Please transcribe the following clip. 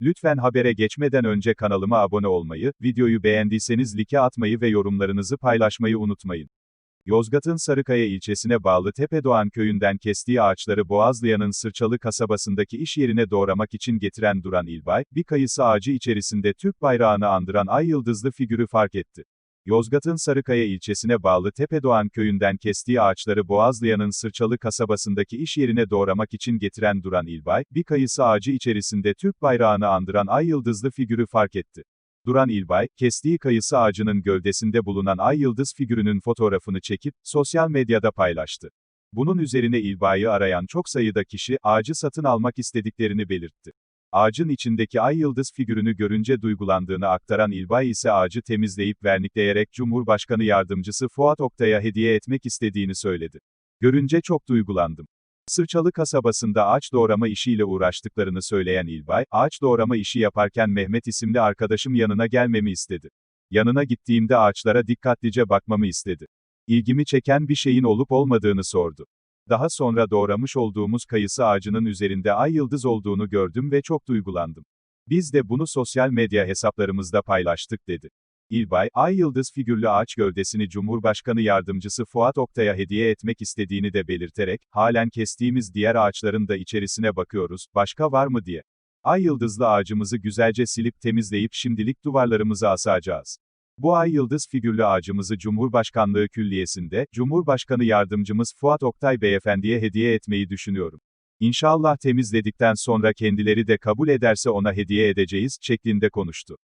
Lütfen habere geçmeden önce kanalıma abone olmayı, videoyu beğendiyseniz like atmayı ve yorumlarınızı paylaşmayı unutmayın. Yozgat'ın Sarıkaya ilçesine bağlı Tepedoğan köyünden kestiği ağaçları Boğazlıyan'ın Sırçalı kasabasındaki iş yerine doğramak için getiren Duran İlbay, bir kayısı ağacı içerisinde Türk bayrağını andıran ay yıldızlı figürü fark etti. Yozgat'ın Sarıkaya ilçesine bağlı Tepedoğan köyünden kestiği ağaçları Boğazlıyan'ın Sırçalı kasabasındaki iş yerine doğramak için getiren Duran İlbay, bir kayısı ağacı içerisinde Türk bayrağını andıran ay yıldızlı figürü fark etti. Duran İlbay, kestiği kayısı ağacının gövdesinde bulunan ay yıldız figürünün fotoğrafını çekip, sosyal medyada paylaştı. Bunun üzerine İlbay'ı arayan çok sayıda kişi, ağacı satın almak istediklerini belirtti. Ağacın içindeki ay yıldız figürünü görünce duygulandığını aktaran İlbay ise ağacı temizleyip vernikleyerek Cumhurbaşkanı Yardımcısı Fuat Oktay'a hediye etmek istediğini söyledi. Görünce çok duygulandım. Sırçalı kasabasında ağaç doğrama işiyle uğraştıklarını söyleyen İlbay, ağaç doğrama işi yaparken Mehmet isimli arkadaşım yanına gelmemi istedi. Yanına gittiğimde ağaçlara dikkatlice bakmamı istedi. İlgimi çeken bir şeyin olup olmadığını sordu. Daha sonra doğramış olduğumuz kayısı ağacının üzerinde ay yıldız olduğunu gördüm ve çok duygulandım. Biz de bunu sosyal medya hesaplarımızda paylaştık dedi. İlbay, ay yıldız figürlü ağaç gövdesini Cumhurbaşkanı Yardımcısı Fuat Oktay'a hediye etmek istediğini de belirterek, halen kestiğimiz diğer ağaçların da içerisine bakıyoruz, başka var mı diye. Ay yıldızlı ağacımızı güzelce silip temizleyip şimdilik duvarlarımıza asacağız. Bu ay yıldız figürlü ağacımızı Cumhurbaşkanlığı Külliyesi'nde, Cumhurbaşkanı Yardımcımız Fuat Oktay Beyefendi'ye hediye etmeyi düşünüyorum. İnşallah temizledikten sonra kendileri de kabul ederse ona hediye edeceğiz, şeklinde konuştu.